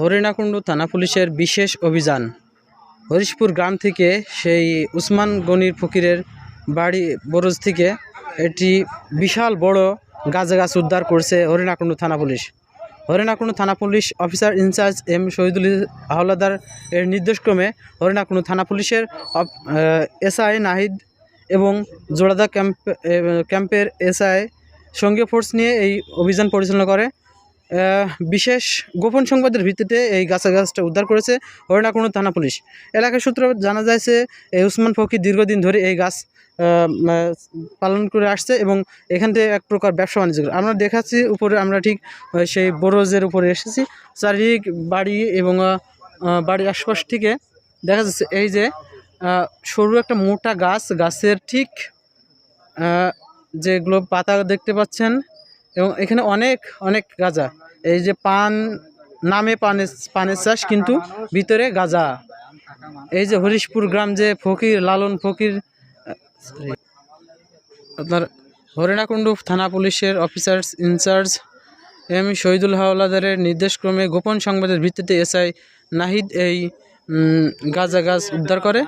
হরিণাকুণ্ড থানা পুলিশের বিশেষ অভিযান। হরিশপুর গ্রাম থেকে সেই উসমান গনির ফকিরের বাড়ি বরজ থেকে একটি বিশাল বড় গাছ গাছ উদ্ধার করছে হরিণাকুণ্ড থানা পুলিশ। হরিণাকুণ্ড থানা police officer in charge M Shahidul Howlader এর নির্দেশক্রমে হরিণাকুণ্ড থানা পুলিশের এসআই নাহিদ এবং জোড়াদা ক্যাম্প ক্যাম্পের এসআই সঙ্গে ফোর্স নিয়ে এই অভিযান পরিচালনা করে। বিশেষ গোপন সংবাদের ভিত্তিতে এই গাছা গাছটা উদ্ধার করেছে হরিণাকুণ্ড থানা পুলিশ এলাকার সূত্র জানা যাচ্ছে এই উসমান ফকির দীর্ঘদিন ধরে এই গাছ পালন করে আসছে এবং এখান থেকে এক প্রকার ব্যবসা বাণিজ্য করে। আমরা দেখাচ্ছি উপরে, আমরা ঠিক সেই বরজের উপরে এসেছি চারিদিক বাড়ি এবং বাড়ির আশপাশ থেকে দেখা যাচ্ছে এই যে সরু একটা মোটা গাছ, গাছের ঠিক যেগুলো পাতা দেখতে পাচ্ছেন এবং এখানে অনেক অনেক গাঁজা। এই যে পান, নামে পানের পানের চাষ কিন্তু ভিতরে গাঁজা। এই যে হরিশপুর গ্রাম যে ফকির, লালন ফকির, আপনার হরিণাকুণ্ড থানা পুলিশের officers in charge M Shahidul হাওলাদারের নির্দেশক্রমে গোপন সংবাদের ভিত্তিতে এসআই নাহিদ এই গাঁজা গাছ উদ্ধার করে।